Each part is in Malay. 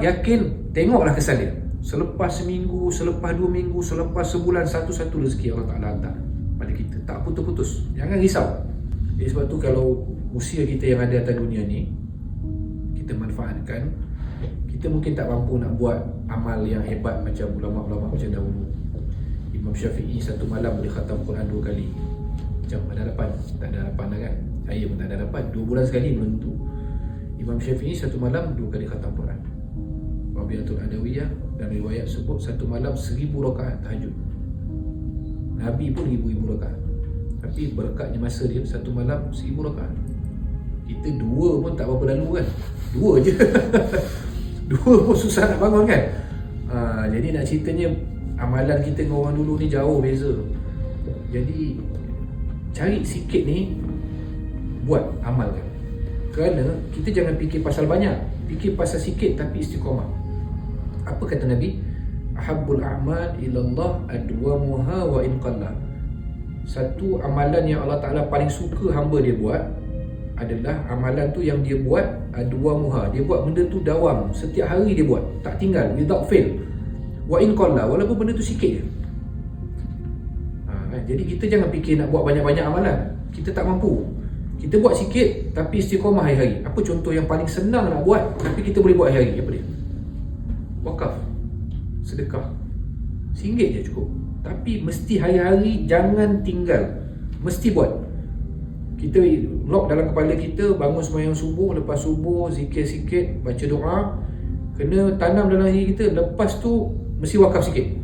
Yakin, tengoklah kesan dia. Selepas seminggu, selepas dua minggu, selepas sebulan, satu-satu rezeki Allah Ta'ala hantar pada kita. Tak putus-putus. Jangan risau. Jadi sebab tu kalau usia kita yang ada atas dunia ni, kita manfaatkan, kita mungkin tak mampu nak buat amal yang hebat macam ulama-ulama macam dahulu. Imam Syafi'i satu malam boleh khatam Quran dua kali. Macam ada harapan? Tak ada harapan dah kan? Saya pun tak ada harapan. Dua bulan sekali belum. Imam Syafi'i satu malam dua kali khatam Quran. Rabiatul Adawiyah dan riwayat sebut satu malam seribu rakaat tahajud. Nabi pun ribu-ribu rakaat. Tapi berkatnya masa dia satu malam seribu rakaat. Kita dua pun tak berapa lalu kan. Dua je. dua pun susah nak bangun kan. Ha, jadi nak ceritanya amalan kita dengan orang dulu ni jauh beza. Jadi cari sikit ni buat amalkan. Kerana kita jangan fikir pasal banyak, fikir pasal sikit tapi istiqamah. Apa kata Nabi? Ahabbul a'mal ila Allah adwamuha wa in qalla. Satu amalan yang Allah Taala paling suka hamba dia buat adalah amalan tu yang dia buat adwamuha. Dia buat benda tu dawam, setiap hari dia buat, tak tinggal without fail. Wa in qalla, walaupun benda tu sikit je. Ha, kan? jadi kita jangan fikir nak buat banyak-banyak amalan. Kita tak mampu. Kita buat sikit tapi istiqamah hari-hari. Apa contoh yang paling senang nak buat tapi kita boleh buat hari-hari? Apa dia? Wakaf. Sedekah. Singgit je cukup. Tapi mesti hari-hari jangan tinggal. Mesti buat. Kita lock dalam kepala kita bangun sembahyang subuh, lepas subuh zikir sikit, baca doa, kena tanam dalam diri kita lepas tu mesti wakaf sikit.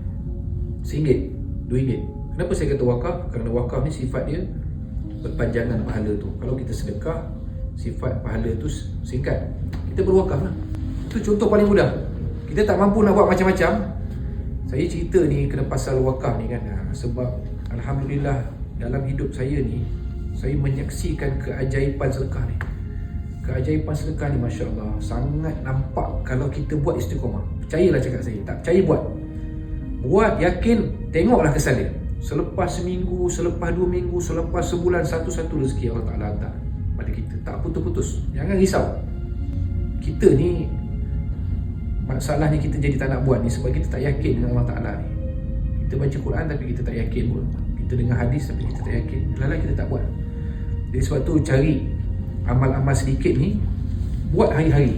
Singgit, dua ringgit. Kenapa saya kata wakaf? Kerana wakaf ni sifat dia perpanjangan pahala tu. Kalau kita sedekah, sifat pahala tu singkat. Kita berwakaf lah. Itu contoh paling mudah. Kita tak mampu nak buat macam-macam. Saya cerita ni kena pasal wakaf ni kan. Ha, Sebab Alhamdulillah dalam hidup saya ni, saya menyaksikan keajaiban sedekah ni. Keajaiban sedekah ni Masya Allah Sangat nampak kalau kita buat istiqomah Percayalah cakap saya Tak percaya buat Buat yakin Tengoklah kesan dia Selepas seminggu, selepas dua minggu, selepas sebulan Satu-satu rezeki Allah Ta'ala hantar pada kita Tak putus-putus Jangan risau Kita ni Masalahnya kita jadi tak nak buat ni Sebab kita tak yakin dengan Allah Ta'ala ni. Kita baca Quran tapi kita tak yakin pun. Kita dengar hadis tapi kita tak yakin. Lalu kita tak buat. Jadi sebab tu cari Amal-amal sedikit ni Buat hari-hari